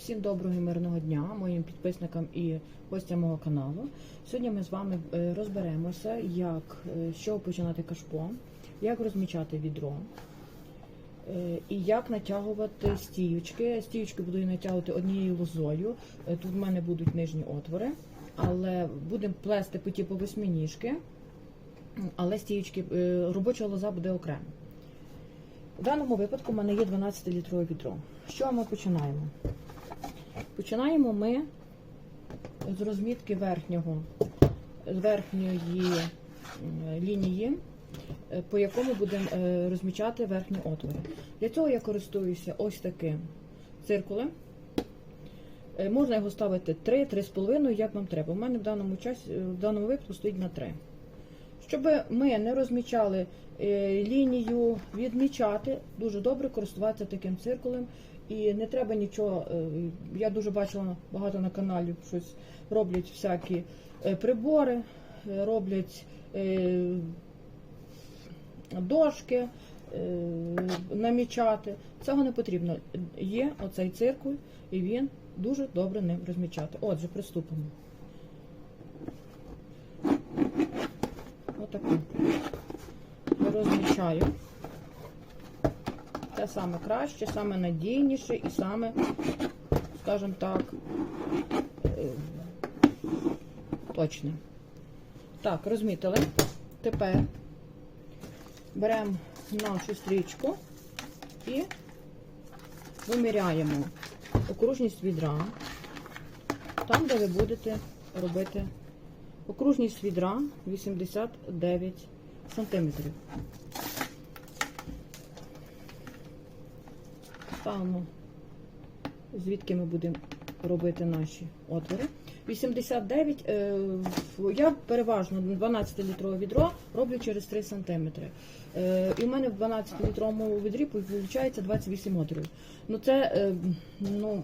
Всім доброго і мирного дня моїм підписникам і гостям мого каналу. Сьогодні ми з вами е, розберемося, як е, з чого починати кашпо, як розмічати відро е, і як натягувати стіючки. Стіючки буду я натягувати однією лозою. Е, Тут в мене будуть нижні отвори, але будемо плести по типу восьминіжки, але стіючки, е, робоча лоза буде окремо. В даному випадку в мене є 12-літрове відро. З чого ми починаємо? Починаємо ми з розмітки верхнього, верхньої лінії, е, по якому будемо е, розмічати верхні отвори. Для цього я користуюся ось таким циркулем. Е, Можна його ставити 3-3,5, як вам треба. У мене в даному часі, в даному випадку стоїть на 3. Щоб ми не розмічали лінію, відмічати, дуже добре користуватися таким циркулем. І не треба нічого. е, Я дуже бачила багато на каналі щось роблять всякі е, прибори, е, роблять дошки, намічати. Цього не потрібно. Є оцей циркуль, і він дуже добре ним розмічати. Отже, приступимо. Отаку. Розмічаю. Це саме краще, саме надійніше і саме, скажімо так, е, точне. Так, розмітили. Тепер беремо нашу стрічку і виміряємо окружність відра, там, де ви будете робити окружність відра 89 сантиметрів. Ставимо, звідки ми будемо робити наші отвори. 89, е, я переважно 12-літрове відро роблю через 3 см. Е, і в мене в 12-літровому відрі виходить 28 отворів. Ну це е, ну,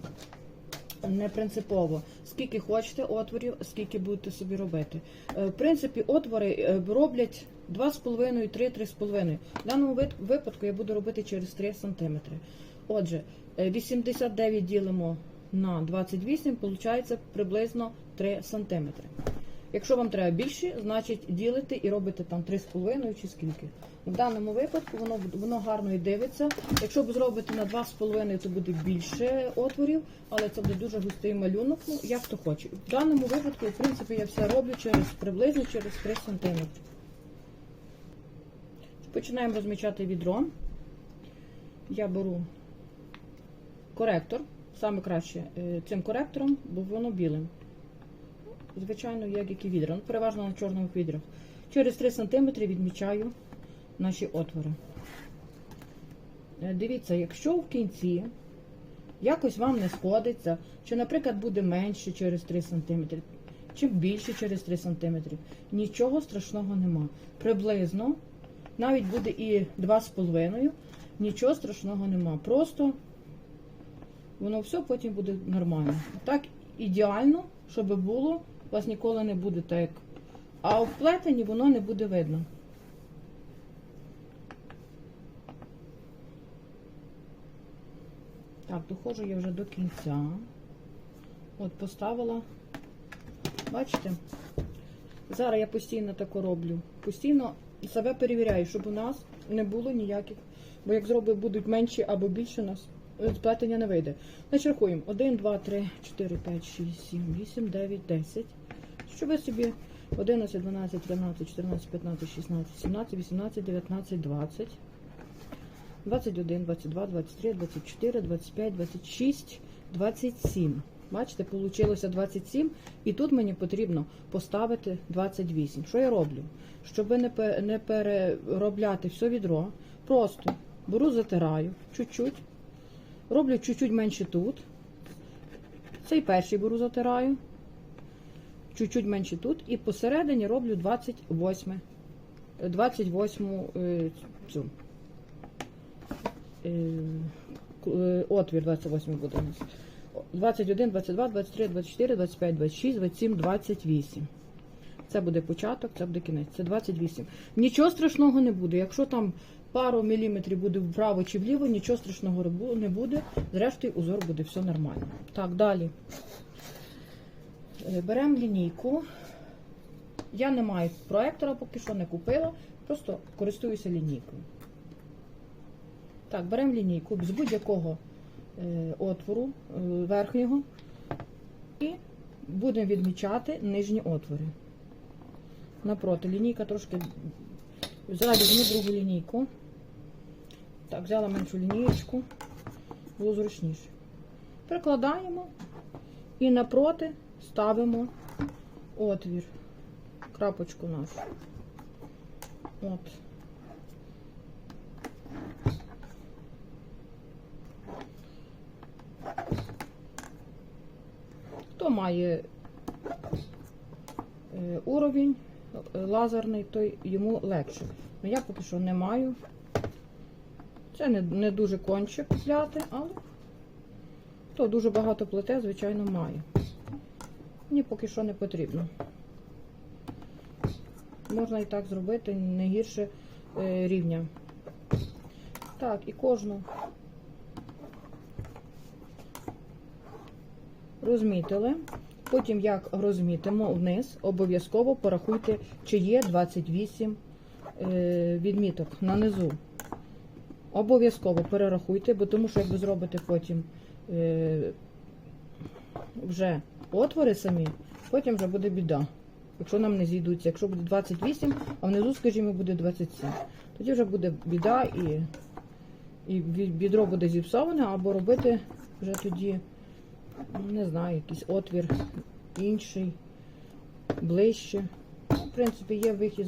не принципово. Скільки хочете отворів, скільки будете собі робити. В принципі, отвори роблять 2,5, 3, 3,5. В даному випадку я буду робити через 3 см. Отже, е, 89 ділимо на 28, виходить приблизно 3 см. Якщо вам треба більше, значить ділите і робите там 3,5 чи скільки. В даному випадку воно, воно гарно і дивиться. Якщо ви зробите на 2,5, то буде більше отворів, але це буде дуже густий малюнок, ну як хто хоче. В даному випадку, в принципі, я все роблю через приблизно через 3 см. Починаємо розмічати відро. Я беру коректор, саме краще е, цим коректором, бо воно білим. Звичайно, як які відра. Ну, переважно на чорних відрах. Через 3 см відмічаю наші отвори. Е, Дивіться, якщо в кінці якось вам не сходиться, чи, наприклад, буде менше через 3 см, чи більше через 3 см, нічого страшного нема. Приблизно, навіть буде і 2,5, нічого страшного нема. Просто воно все потім буде нормально. Так ідеально, щоб було, у вас ніколи не буде так. А в плетені воно не буде видно. Так, доходжу я вже до кінця. От поставила. Бачите? Зараз я постійно тако роблю. Постійно себе перевіряю, щоб у нас не було ніяких. Бо як зроби будуть менші або більше, у нас сплетення не вийде. Значить, рахуємо. 1, 2, 3, 4, 5, 6, 7, 8, 9, 10. Щоб ви собі 11, 12, 13, 14, 15, 16, 17, 18, 19, 20. 21, 22, 23, 24, 25, 26, 27. Бачите, вийшло 27, і тут мені потрібно поставити 28. Що я роблю? Щоб не переробляти все відро, просто беру, затираю чуть-чуть, роблю чуть-чуть менше тут. Цей перший беру, затираю, чуть-чуть менше тут, і посередині роблю 28, 28 е, цю е, е, отвір 28 буде у нас. 21, 22, 23, 24, 25, 26, 27, 28. Це буде початок, це буде кінець. Це 28. Нічого страшного не буде. Якщо там пару міліметрів буде вправо чи вліво, нічого страшного не буде. Зрештою, узор буде все нормально. Так, далі. Е, Беремо лінійку. Я не маю проектора, поки що не купила, просто користуюся лінійкою. Так, беремо лінійку з будь-якого е, отвору е, верхнього і будемо відмічати нижні отвори. Напроти, лінійка трошки. Взяла візьму другу лінійку. Так, взяла меншу лінієчку, було зручніше. Прикладаємо і напроти ставимо отвір, крапочку нашу. От. Хто має е, уровень е, лазерний, той йому легше. Ну я поки що не маю. Це не, не дуже конче купляти, але хто дуже багато плете, звичайно, має. Мені поки що не потрібно. Можна і так зробити не гірше е, рівня. Так, і кожну розмітили. Потім, як розмітимо вниз, обов'язково порахуйте, чи є 28 е, відміток на низу. Обов'язково перерахуйте, бо тому що як ви зробите потім е, вже отвори самі, потім вже буде біда. Якщо нам не зійдуться, якщо буде 28, а внизу, скажімо, буде 27, тоді вже буде біда і, і бідро буде зіпсоване, або робити вже тоді, не знаю, якийсь отвір інший, ближче. В принципі, є вихід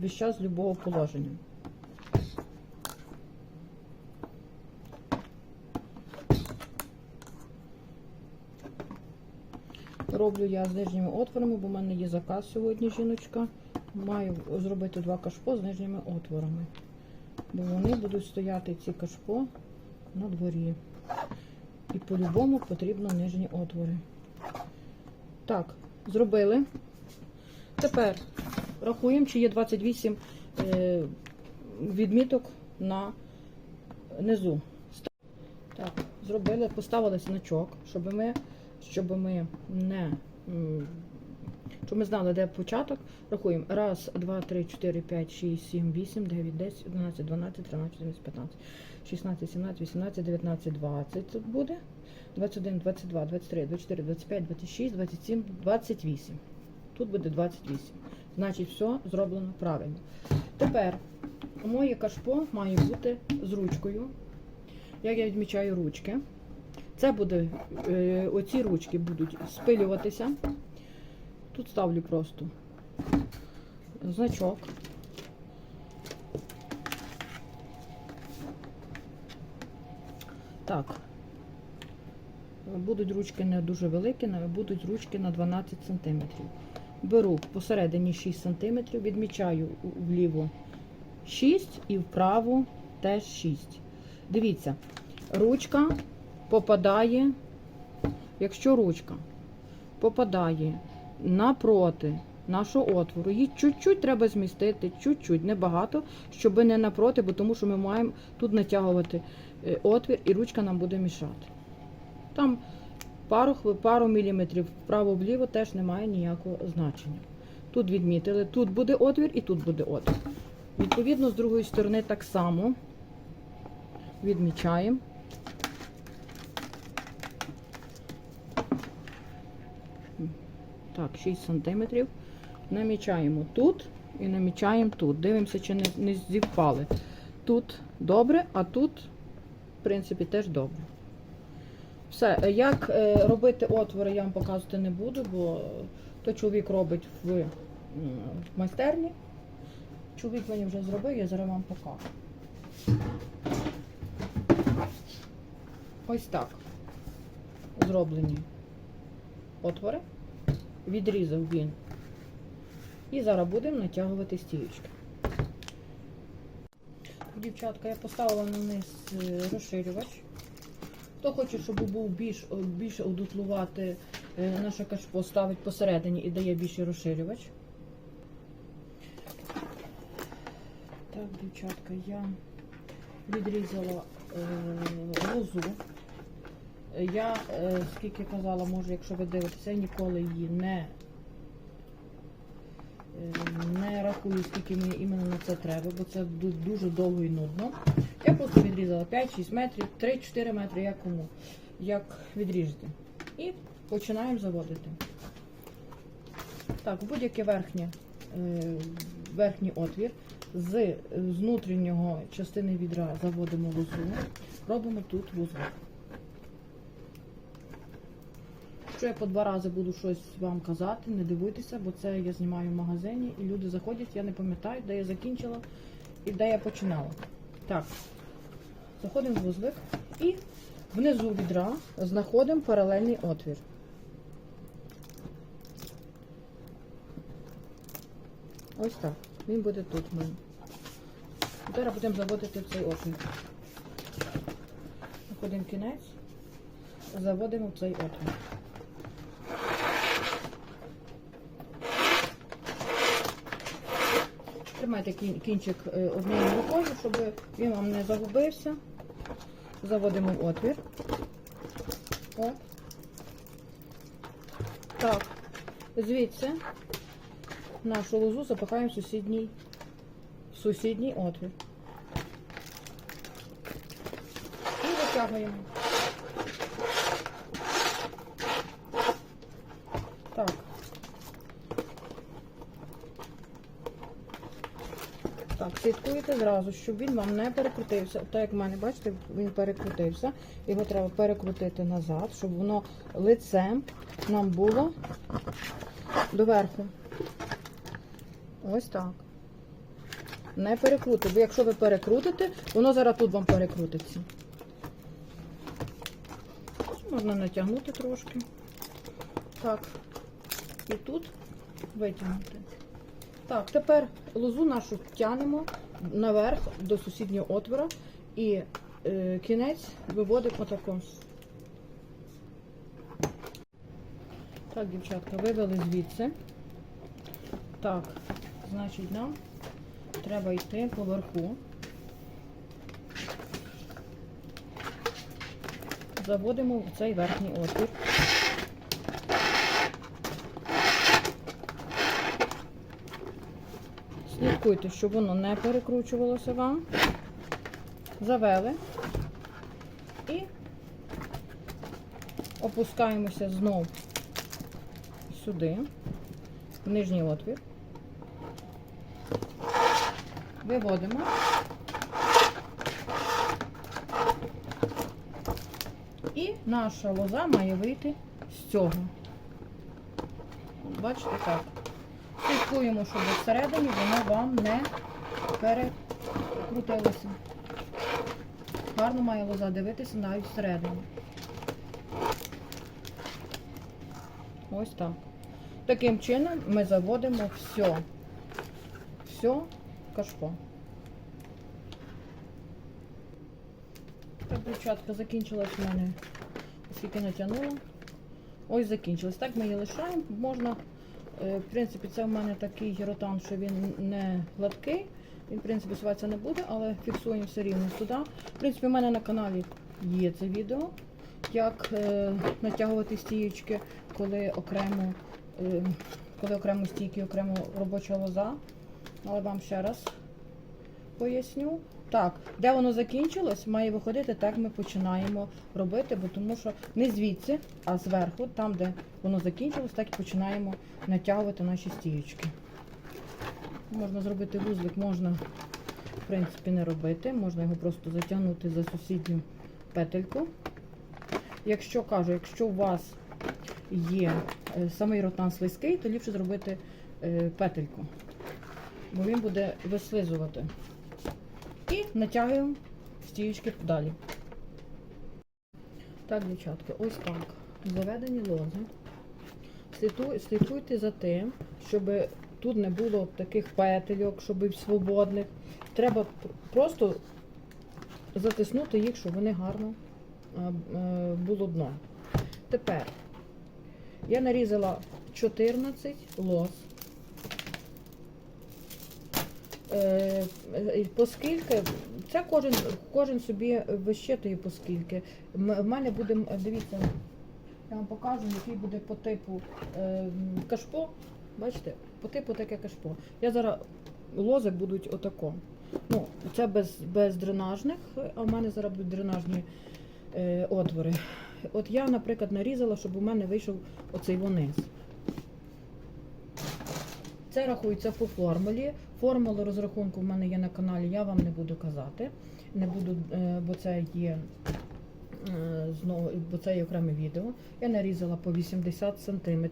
весь час з любого положення. Роблю я з нижніми отворами, бо в мене є заказ сьогодні, жіночка. Маю зробити два кашпо з нижніми отворами. Бо вони будуть стояти ці кашпо на дворі. І по-любому потрібно нижні отвори. Так, зробили. Тепер рахуємо, чи є 28 е, відміток на низу. Так, зробили, поставили значок, щоб ми, щоб ми не. Щоб ми знали, де початок. Рахуємо. Раз, два, три, чотири, п'ять, шість, сім, вісім, дев'ять, десять, одинадцять, дванадцять, тринадцять, чотирнадцять, п'ятнадцять, шістнадцять, сімнадцять, вісімнадцять, дев'ятнадцять, двадцять тут буде. 21, 22, 23, 24, 25, 26, 27, 28. Тут буде 28. Значить, все зроблено правильно. Тепер моє кашпо має бути з ручкою. Як я відмічаю ручки. Це буде, е, оці ручки будуть спилюватися. Тут ставлю просто значок. Так. Будуть ручки не дуже великі, будуть ручки на 12 см. Беру посередині 6 см, відмічаю вліво 6 і вправо теж 6. Дивіться, ручка попадає, якщо ручка попадає напроти нашого отвору, її чуть-чуть треба змістити, чуть-чуть, небагато, щоб не напроти, бо тому що ми маємо тут натягувати е, отвір і ручка нам буде мішати. Там пару, пару міліметрів вправо-вліво теж немає ніякого значення. Тут відмітили, тут буде отвір і тут буде отвір. Відповідно, з другої сторони так само відмічаємо. Так, 6 сантиметрів. Намічаємо тут і намічаємо тут. Дивимося, чи не, не зівпали. Тут добре, а тут, в принципі, теж добре. Все, е, як е, робити отвори, я вам показувати не буду, бо то чоловік робить в, в майстерні. Чоловік мені вже зробив, я зараз вам покажу. Ось так. Зроблені отвори. Відрізав він. І зараз будемо натягувати стіючки. Дівчатка, я поставила на низ е, розширювач. Хто хоче, щоб був більш, більш одутлувати е, наше кашпо, ставить посередині і дає більший розширювач. Так, дівчатка, я відрізала е, лозу. Я, е, скільки казала, може, якщо ви дивитеся, ніколи її не, е, не рахую, скільки мені іменно на це треба, бо це дуже довго і нудно. Я просто відрізала 5-6 метрів, 3-4 метри, як кому, як відріжете. І починаємо заводити. Так, будь-яке верхнє, е, верхній отвір з, з внутрішнього частини відра заводимо лозу, робимо тут вузлик. Що я по два рази буду щось вам казати, не дивуйтеся, бо це я знімаю в магазині і люди заходять, я не пам'ятаю, де я закінчила і де я починала. Так, заходимо в вузлик і внизу відра знаходимо паралельний отвір. Ось так. Він буде тут в мене. Зараз будемо заводити в цей отвір. Знаходимо кінець, заводимо в цей отвір. Тримайте кінчик е, однією рукою, щоб він вам не загубився. Заводимо отвір. От. Так, звідси нашу лозу запихаємо в сусідній, в сусідній отвір. І витягуємо. Так. Так, слідкуйте зразу, щоб він вам не перекрутився. Так як в мене, бачите, він перекрутився. Його треба перекрутити назад, щоб воно лицем нам було доверху. Ось так. Не перекрути, бо якщо ви перекрутите, воно зараз тут вам перекрутиться. Можна натягнути трошки. Так. І тут витягнути. Так, тепер лозу нашу тянемо наверх до сусіднього отвора і е, кінець виводимо отако. Так, дівчатка, вивели звідси. Так, значить, нам треба йти поверху. Заводимо в цей верхній отвір. Слідкуйте, щоб воно не перекручувалося вам. Завели і опускаємося знов сюди, в нижній отвір. Виводимо. І наша лоза має вийти з цього. Бачите, так. Слідкуємо, щоб всередині воно вам не перекрутилося. Гарно має лоза дивитися навіть всередині. Ось так. Таким чином ми заводимо все, все кашпо. Так, дівчатка, закінчилась в мене, оскільки натягнула. Ось закінчилась. Так ми її лишаємо. Можна, в принципі, це в мене такий ротан, що він не гладкий. Він, в принципі, суватися не буде, але фіксуємо все рівно сюди. В принципі, в мене на каналі є це відео, як е, натягувати стіючки, коли окремо, е, коли окремо стійки, окремо робоча лоза. Але вам ще раз поясню. Так, де воно закінчилось, має виходити, так ми починаємо робити, бо тому що не звідси, а зверху, там, де воно закінчилось, так і починаємо натягувати наші стіючки. Можна зробити вузлик, можна, в принципі, не робити. Можна його просто затягнути за сусідню петельку. Якщо кажу, якщо у вас є е, самий ротан слизький, то ліпше зробити е, петельку, бо він буде вислизувати. І натягуємо стіючки далі. Так, дівчатки, ось так. Заведені лози. Слідкуй- Слідкуйте за тим, щоб тут не було таких петельок, щоб свободних. Треба просто затиснути їх, щоб вони гарно е, було дно. Тепер я нарізала 14 лоз. Е, е, Поскільки це кожен, кожен собі вищитує поскільки. В мене буде, дивіться, я вам покажу, який буде по типу е, кашпо. Бачите, по типу таке кашпо. Я зараз лози будуть отако. Ну, це без, без дренажних, а в мене зараз будуть дренажні е, отвори. От я, наприклад, нарізала, щоб у мене вийшов оцей вониз. Це рахується по формулі. Формулу розрахунку в мене є на каналі, я вам не буду казати. Не буду, е, бо це є е, знову, бо це є окреме відео. Я нарізала по 80 см.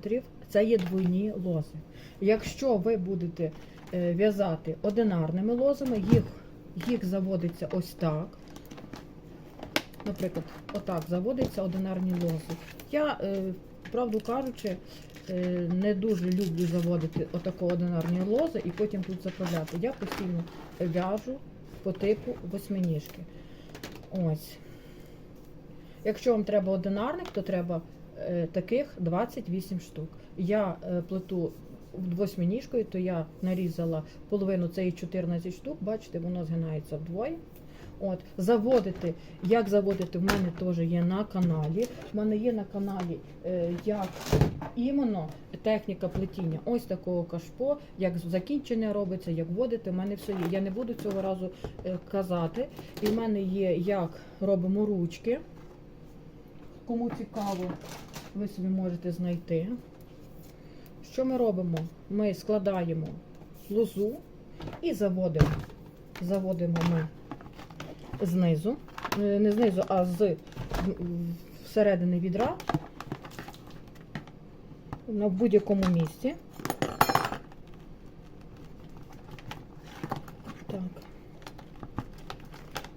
Це є двойні лози. Якщо ви будете е, в'язати одинарними лозами, їх, їх заводиться ось так. Наприклад, отак заводиться одинарні лози. Я, правду кажучи, е, не дуже люблю заводити отако одинарні лози і потім тут заправляти. Я постійно в'яжу по типу восьминіжки. Ось. Якщо вам треба одинарник, то треба е, таких 28 штук. Я е, плету восьминіжкою, то я нарізала половину цієї 14 штук, бачите, воно згинається вдвоє. От, заводити, як заводити, в мене теж є на каналі. В мене є на каналі е, як іменно техніка плетіння. Ось такого кашпо, як закінчення робиться, як вводити, в мене все є. Я не буду цього разу е, казати. І в мене є, як робимо ручки. Кому цікаво, ви собі можете знайти. Що ми робимо? Ми складаємо лозу і заводимо. Заводимо ми знизу, Е, не знизу, а з всередини відра на будь-якому місці. Так.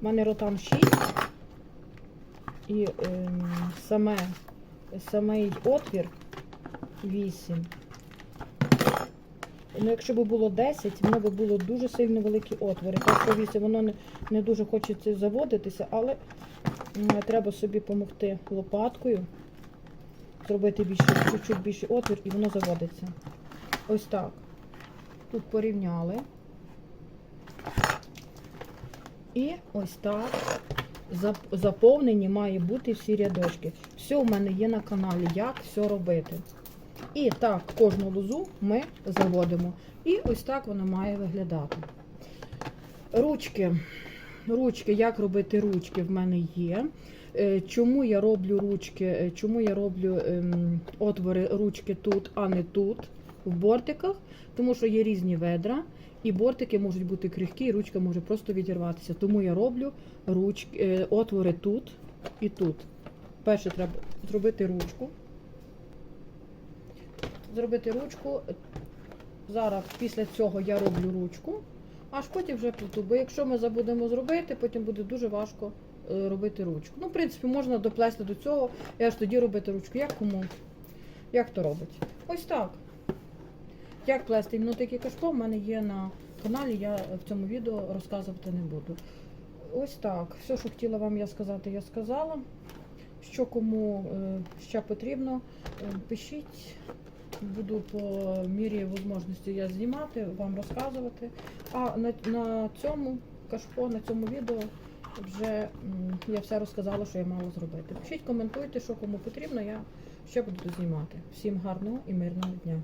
У мене ротам 6 і ем, саме, самий отвір 8. Ну, якщо б було 10, воно б було дуже сильно великі отвори. Так 8, воно не, не дуже хочеться заводитися, але треба собі допомогти лопаткою, зробити більше, чуть-чуть більший отвір і воно заводиться. Ось так. Тут порівняли. І ось так заповнені має бути всі рядочки. Все в мене є на каналі, як все робити. І так, кожну лозу ми заводимо. І ось так вона має виглядати. Ручки. Ручки, як робити ручки в мене є. Е, Чому я роблю ручки, е, чому я роблю ем, отвори ручки тут, а не тут, в бортиках? Тому що є різні ведра, і бортики можуть бути крихкі, і ручка може просто відірватися. Тому я роблю ручки, е, отвори тут і тут. Перше треба зробити ручку зробити ручку. Зараз після цього я роблю ручку, аж потім вже плету. Бо якщо ми забудемо зробити, потім буде дуже важко е, робити ручку. Ну, в принципі, можна доплести до цього, і аж тоді робити ручку. Як кому? Як то робить? Ось так. Як плести іменно такі кашпо, в мене є на каналі, я в цьому відео розказувати не буду. Ось так. Все, що хотіла вам я сказати, я сказала. Що кому е, ще потрібно, е, пишіть. Буду по мірі можливості я знімати, вам розказувати. А на, на цьому кашпо, на цьому відео вже я все розказала, що я мала зробити. Пишіть, коментуйте, що кому потрібно, я ще буду знімати. Всім гарного і мирного дня.